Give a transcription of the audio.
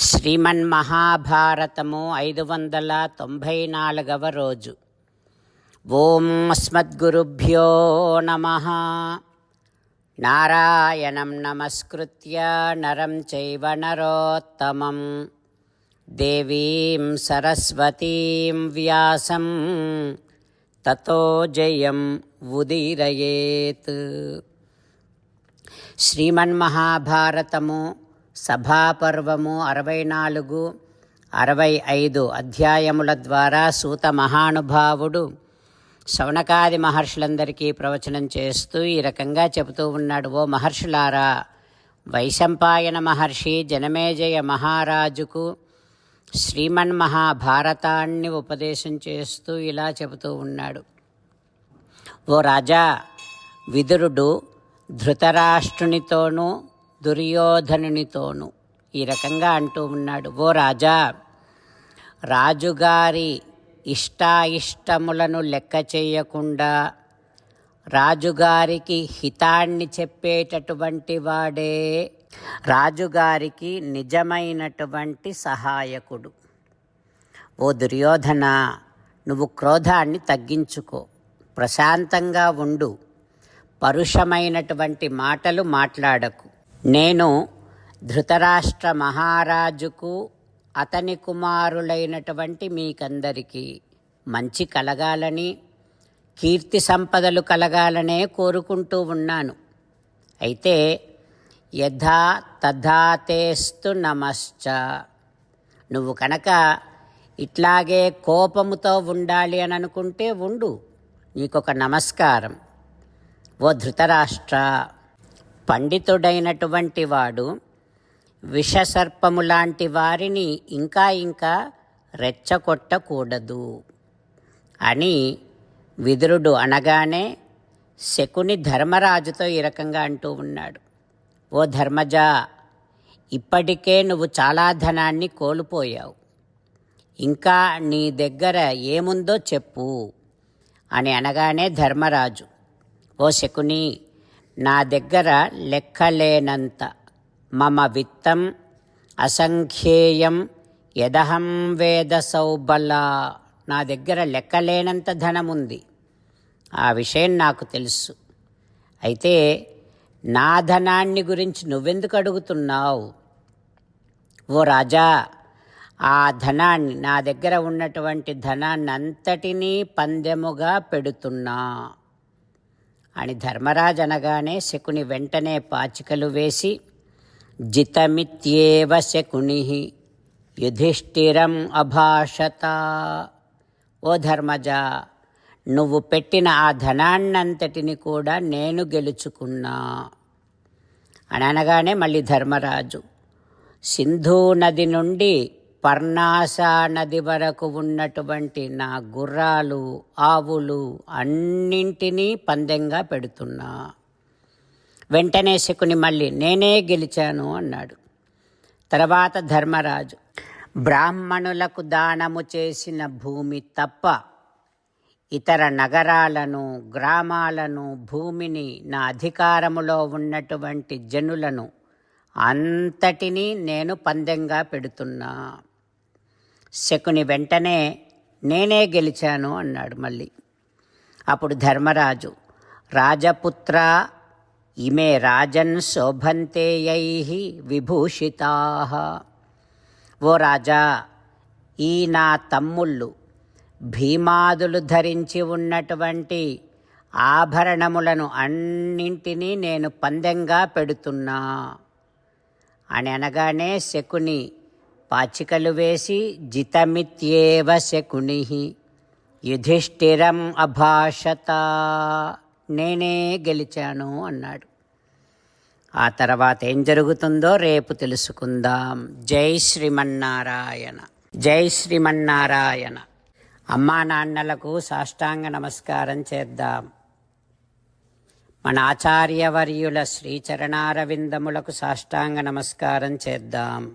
శ్రీమన్మహాభారతము ఐదు వందల తొంభై నాలుగవ రోజు. ఓం అస్మద్గురుభ్యో నమ. నారాయణం నమస్కృత్య నరం చైవ నరోత్తమం. దేవీం సరస్వతీం వ్యాసం. తతో జయం ఉదీరయేత్. శ్రీమన్మహాభారతము సభాపర్వము అరవై నాలుగు అరవై ఐదు అధ్యాయముల ద్వారా సూత మహానుభావుడు శౌనకాది మహర్షులందరికీ ప్రవచనం చేస్తూ ఈ రకంగా చెబుతూ ఉన్నాడు ఓ మహర్షులారా వైశంపాయన మహర్షి జనమేజయ మహారాజుకు శ్రీమన్ మహాభారతాన్ని ఉపదేశం చేస్తూ ఇలా చెబుతూ ఉన్నాడు. ఓ రాజా విదురుడు ధృతరాష్ట్రునితోనూ దుర్యోధనునితోనూ ఈ రకంగా అంటూ ఉన్నాడు. ఓ రాజా రాజుగారి ఇష్టాయిష్టములను లెక్క చేయకుండా రాజుగారికి హితాన్ని చెప్పేటటువంటి వాడే రాజుగారికి నిజమైనటువంటి సహాయకుడు. ఓ దుర్యోధన నువ్వు క్రోధాన్ని తగ్గించుకో ప్రశాంతంగా ఉండు పరుషమైనటువంటి మాటలు మాట్లాడకు. నేను ధృతరాష్ట్ర మహారాజుకు అతని కుమారులైనటువంటి మీకందరికీ మంచి కలగాలని కీర్తి సంపదలు కలగాలనే కోరుకుంటూ ఉన్నాను. అయితే యథా తథాతేస్తు నమశ్చ. నువ్వు కనుక ఇట్లాగే కోపముతో ఉండాలి అని అనుకుంటే ఉండు. నీకొక నమస్కారం. ఓ ధృతరాష్ట్ర! పండితుడైనటువంటి వాడు విషసర్పము లాంటి వారిని ఇంకా ఇంకా రెచ్చగొట్టకూడదు అని విదురుడు అనగానే శకుని ధర్మరాజుతో ఈ రకంగా అంటూ ఉన్నాడు. ఓ ధర్మజ ఇప్పటికే నువ్వు చాలా ధనాన్ని కోల్పోయావు. ఇంకా నీ దగ్గర ఏముందో చెప్పు అని అనగానే ధర్మరాజు ఓ శకుని నా దగ్గర లెక్కలేనంత. మమ విత్తం అసంఖ్యేయం యదహం వేద సౌబల. నా దగ్గర లెక్కలేనంత ధనముంది. ఆ విషయం నాకు తెలుసు. అయితే నా ధనాన్ని గురించి నువ్వెందుకు అడుగుతున్నావు? ఓ రాజా ఆ ధనాన్ని నా దగ్గర ఉన్నటువంటి ధనాన్ని అంతటినీ పందెముగా పెడుతున్నా. అని ధర్మరాజు అనగానే శకుని వెంటనే పాచికలు వేసి జితమిత్యేవ శకుని యుధిష్ఠిరం అభాషత. ఓ ధర్మజ నువ్వు పెట్టిన ఆ ధనాన్నంతటిని కూడా నేను గెలుచుకున్నా. అనగానే మళ్ళీ ధర్మరాజు సింధూ నది నుండి పర్ణాసా నది వరకు ఉన్నటువంటి నా గుర్రాలు ఆవులు అన్నింటినీ పందెంగా పెడుతున్నా. వెంటనే శకుని మళ్ళీ నేనే గెలిచాను అన్నాడు. తర్వాత ధర్మరాజు బ్రాహ్మణులకు దానము చేసిన భూమి తప్ప ఇతర నగరాలను గ్రామాలను భూమిని నా అధికారములో ఉన్నటువంటి జనులను అంతటినీ నేను పందెంగా పెడుతున్నా. శకుని వెంటనే నేనే గెలిచాను అన్నాడు మళ్ళీ. అప్పుడు ధర్మరాజు రాజపుత్ర ఇమే రాజన్ శోభంతేయై విభూషితా. ఓ రాజా ఈ నా తమ్ముళ్ళు భీమాదులు ధరించి ఉన్నటువంటి ఆభరణములను అన్నింటినీ నేను పందెంగా పెడుతున్నా అని అనగానే శకుని పాచికలు వేసి జితమిత్యేవ శకుని. యుధిష్ఠిరం అభాషత. నేనే గెలిచాను అన్నాడు. ఆ తర్వాత ఏం జరుగుతుందో రేపు తెలుసుకుందాం. జై శ్రీమన్నారాయణ. జై శ్రీమన్నారాయణ. అమ్మా నాన్నలకు సాష్టాంగ నమస్కారం చేద్దాం. మన ఆచార్యవర్యుల శ్రీచరణారవిందములకు సాష్టాంగ నమస్కారం చేద్దాం.